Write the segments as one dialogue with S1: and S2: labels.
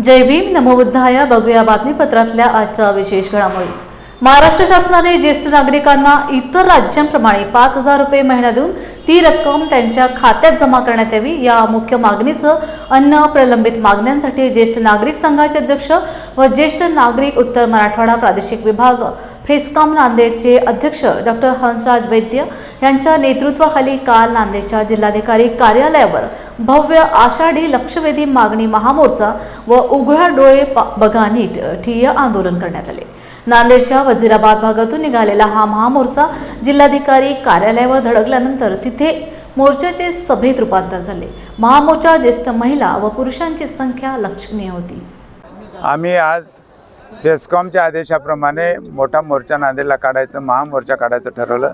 S1: जय भीम नमोबुद्धाया बघूया बातमीपत्रातल्या आजच्या विशेष घडामोडी. महाराष्ट्र शासनाने ज्येष्ठ नागरिकांना इतर राज्यांप्रमाणे पाच हजार रुपये महिना देऊन ती रक्कम त्यांच्या खात्यात जमा करण्यात यावी या मुख्य मागणीसह अन्य प्रलंबित मागण्यांसाठी ज्येष्ठ नागरिक संघाचे अध्यक्ष व ज्येष्ठ नागरिक उत्तर मराठवाडा प्रादेशिक विभाग फेस्कॉम नांदेडचे अध्यक्ष डॉक्टर हंसराज वैद्य यांच्या नेतृत्वाखाली काल नांदेडच्या जिल्हाधिकारी कार्यालयावर भव्य आषाढी लक्षवेधी मागणी महामोर्चा व उघडा डोळे बघा नीट ठिय्य आंदोलन करण्यात आले. नांदेडच्या वजिराबाद भागातून निघालेला हा महामोर्चा जिल्हाधिकारी कार्यालयावर धडकल्यानंतर तिथे मोर्चाचे सभेत रूपांतर झाले. महामोर्चा ज्येष्ठ महिला व पुरुषांची संख्या लक्षणीय होती.
S2: आम्ही आज डेस्कॉमच्या आदेशाप्रमाणे मोठा मोर्चा नांदेडला काढायचं महामोर्चा काढायचं ठरवलं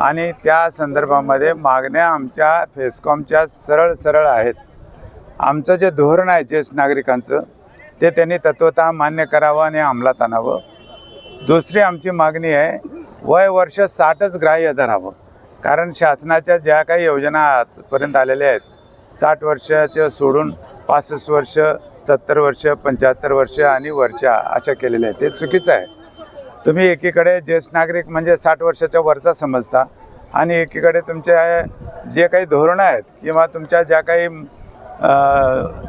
S2: आणि त्या संदर्भामध्ये मागण्या आमच्या फेस्कॉमच्या सरळ सरळ आहेत. आमचं जे धोरण आहे ज्येष्ठ नागरिकांचं ते त्यांनी तत्वतः मान्य करावं आणि अंमलात आणावं. दुसरी आमची मागणी आहे वय वर्ष साठच ग्राह्य धरावं. कारण शासनाच्या ज्या काही योजना आजपर्यंत आलेल्या आहेत साठ वर्षाच्या सोडून पासष्ट वर्ष सत्तर वर्ष पंच्याहत्तर वर्ष आणि वरच्या अशा केलेल्या आहेत. ते चुकीचं आहे. तुम्ही एकीकडे ज्येष्ठ नागरिक म्हणजे साठ वर्षाच्या वरचा समजता आणि एकीकडे तुमचे जे काही धोरणं आहेत किंवा तुमच्या ज्या काही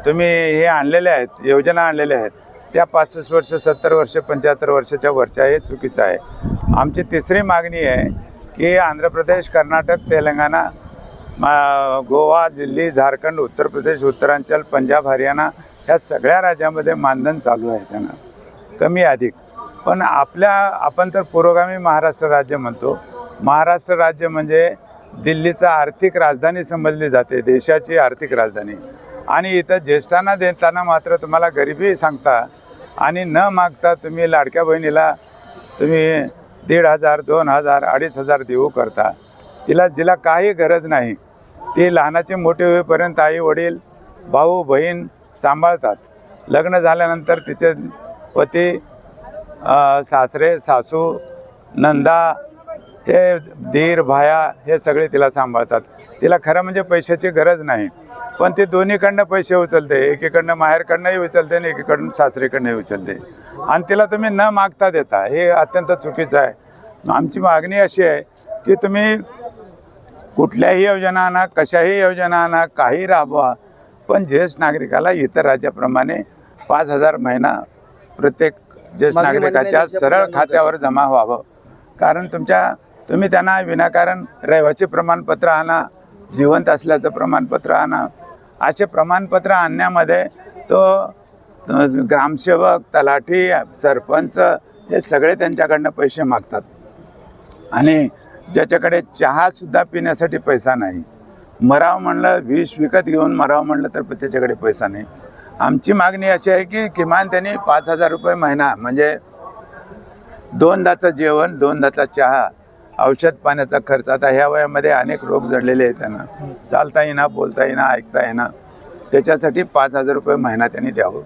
S2: तुम्ही हे आणलेले आहेत योजना आणलेल्या आहेत त्या पासष्ट वर्ष सत्तर वर्ष पंच्याहत्तर वर्षाच्या वरच्या हे चुकीचं आहे. आमची तिसरी मागणी आहे की आंध्र प्रदेश कर्नाटक तेलंगणा मा- गोवा दिल्ली झारखंड उत्तर प्रदेश उत्तरांचल पंजाब हरियाणा ह्या सगळ्या राज्यामध्ये मानधन चालू आहे त्यांना. कमी अधिक. पण आपल्या आपण तर पुरोगामी महाराष्ट्र राज्य म्हणतो. महाराष्ट्र राज्य म्हणजे दिल्लीचा आर्थिक राजधानी समजली जाते देशाची आर्थिक राजधानी. आणि इथं ज्येष्ठांना देताना मात्र तुम्हाला गरिबी सांगता आणि न मागता तुम्ही लाडक्या बहिणीला तुम्ही दीड हजार दोन हजार अडीच हजार देऊ करता. तिला जिला काही गरज नाही. ती लहानाची मोठी होईपर्यंत आई वडील भाऊ बहीण सांभाळतात. लग्न झाल्यानंतर तिचे पती सासरे सासू नंदा हे धीर भाया हे सगळे तिला सांभाळतात. तिला खरं म्हणजे पैशाची गरज नाही. पण ती दोन्हीकडनं पैसे उचलते. एकीकडनं माहेरकडनंही उचलते आणि एकीकडनं सासरीकडनंही उचलते. आणि तिला तुम्ही न मागता देता. हे अत्यंत चुकीचं आहे. आमची मागणी अशी आहे की तुम्ही कुठल्याही योजना आणा कशाही योजना आणा काही राबवा. पण ज्येष्ठ नागरिकाला इतर राज्याप्रमाणे पाच हजार महिना प्रत्येक ज्येष्ठ
S3: मागणी
S2: नागरिकाच्या
S3: मान्य
S2: सरळ खात्यावर जमा व्हावं. कारण तुमच्या तुम्ही त्यांना विनाकारण रहिवासी प्रमाणपत्र आणा जिवंत असल्याचं प्रमाणपत्र आणा. असे प्रमाणपत्र आणण्यामध्ये तो ग्रामसेवक तलाठी सरपंच हे सगळे त्यांच्याकडनं पैसे मागतात. आणि ज्याच्याकडे चहासुद्धा पिण्यासाठी पैसा नाही. मराव म्हणलं विष विकत घेऊन मराव म्हणलं तर त्याच्याकडे पैसा नाही. आमची मागणी अशी आहे की किमान त्यांनी पाच हजार रुपये महिना म्हणजे दोनदाचं जेवण दोनदाचा चहा औषध पाण्याचा खर्च. आता ह्या वयामध्ये अनेक रोग जडलेले आहेत त्यांना. चालता येईना बोलता येईना ऐकता येईना. त्याच्यासाठी पाच हजार रुपये महिना त्यांनी द्यावं.